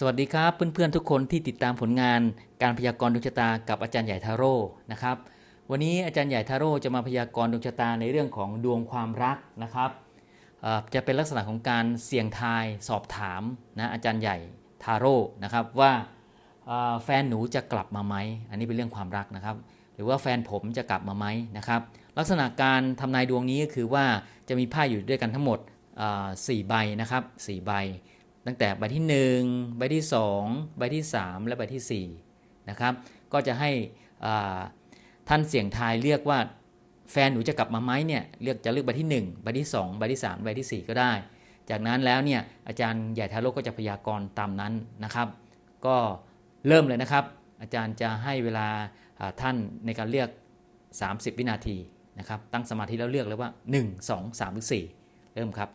สวัสดีครับเพื่อนๆทุกคนที่ติดตามผลงานการพยากรณ์ดวงชะตากับอาจารย์ใหญ่ทาโร่นะครับ วันนี้อาจารย์ใหญ่ทาโร่จะมาพยากรณ์ดวงชะตาในเรื่องของดวงความรักนะครับจะเป็นลักษณะของการเสี่ยงทายสอบถามนะอาจารย์ใหญ่ทาโร่นะครับว่าแฟนหนูจะกลับมาไหมอันนี้เป็นเรื่องความรักนะครับ หรือว่าแฟนผมจะกลับมาไหมนะครับ ลักษณะการทำนายดวงนี้ก็คือว่าจะมีไพ่อยู่ด้วยกันทั้งหมดสี่ใบนะครับสี่ใบ ตั้งแต่ใบที่ 1 ใบที่ 2 ใบที่ 3 และใบที่4นะครับก็จะให้ท่านเสี่ยงทายเลือกว่าแฟนหนูจะกลับมาไหมเนี่ยเลือกจะเลือกใบที่ 1 ใบที่ 2 ใบที่ 3 ใบทีสี่ 4 ก็ได้ จากนั้นแล้วเนี่ยอาจารย์ใหญ่ทาโร่ก็จะพยากรณ์ตามนั้นนะครับ ก็เริ่มเลยนะครับ อาจารย์จะให้เวลาอ่าท่านในการเลือก 30 วินาทีนะครับตั้งสมาธิแล้วเลือกเลยว่า 1 2 3หรือ4เริ่มครับ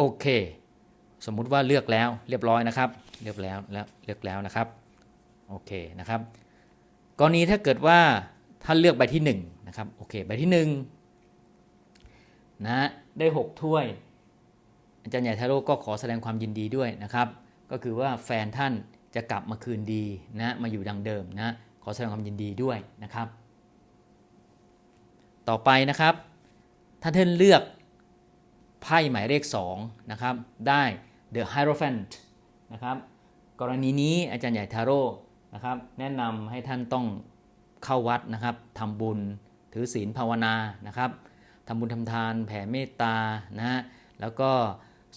โอเค สมมุติว่าเลือกแล้วเรียบร้อยนะครับเรียบแล้วแล้วเลือกแล้วนะครับ โอเคนะครับ กรณีถ้าเกิดว่าท่านเลือกใบที่1นะครับ โอเค ใบที่1นะได้ 6 ถ้วย อาจารย์ใหญ่ทาโร่ก็ขอแสดงความยินดีด้วยนะครับ ก็คือว่าแฟนท่านจะกลับมาคืนดีนะ มาอยู่ดังเดิมนะ ขอแสดงความยินดีด้วยนะครับ ต่อไปนะครับ ถ้าท่านเลือก ไพ่หมายเลข2นะครับได้ The Hierophant นะครับกรณีนี้อาจารย์ใหญ่ทาโร่นะครับแนะนำให้ท่านต้องเข้าวัดนะครับทำบุญถือศีลภาวนานะครับทำบุญทำทานแผ่เมตตานะฮะแล้วก็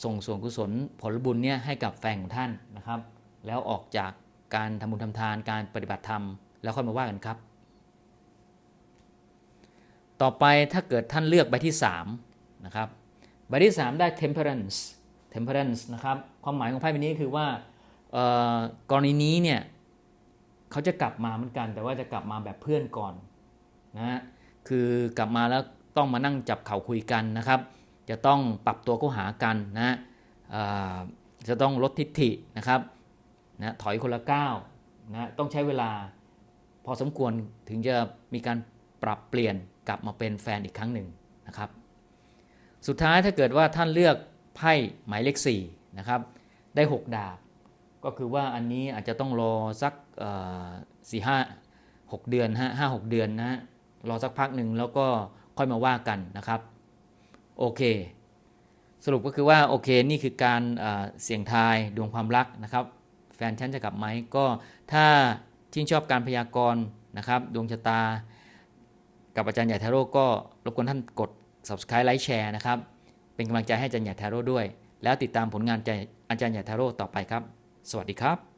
ส่งส่วนกุศลผลบุญเนี่ยให้กับแฟนของท่านนะครับ แล้วออกจากการทำบุญทำทานการปฏิบัติธรรม แล้วค่อยมาว่ากันครับ ต่อไปถ้าเกิดท่านเลือกใบที่3นะครับ ใบที่ 3 ได้ temperance temperance นะครับ ความหมายของไพ่ใบนี้คือว่ากรณีนี้เนี่ยเขาจะกลับมาเหมือนกัน แต่ว่าจะกลับมาแบบเพื่อนก่อนนะฮะคือกลับมาแล้วต้องมานั่งจับเข่าคุยกันนะครับ จะต้องปรับตัวเข้าหากันนะจะต้องลดทิฐินะครับนะถอยคนละก้าวนะต้องใช้เวลาพอสมควรถึงจะมีการปรับเปลี่ยนกลับมาเป็นแฟนอีกครั้งหนึ่งนะครับ สุดท้ายถ้าเกิดว่าท่านเลือกไพ่หมายเลข4นะครับได้6ดาบ ก็คือว่าอันนี้อาจจะต้องรอสักสี่ห้าหกเดือนฮะห้าหกเดือนนะฮะรอสักพักหนึ่งแล้วก็ค่อยมาว่ากันนะครับโอเค สรุปก็คือว่าโอเคนี่คือการเอ่อเสี่ยงทายดวงความรักนะครับ แฟนฉันจะกลับไหมก็ถ้าชื่นชอบการพยากรณ์นะครับ ดวงชะตา กับอาจารย์ใหญ่ทาโร่ก็รบกวนท่านกด subscribe ไลค์แชร์นะครับ เป็นกำลังใจให้อาจารย์ใหญ่ทาโร่ด้วย แล้วติดตามผลงานอาจารย์ใหญ่ทาโร่ต่อไปครับ สวัสดีครับ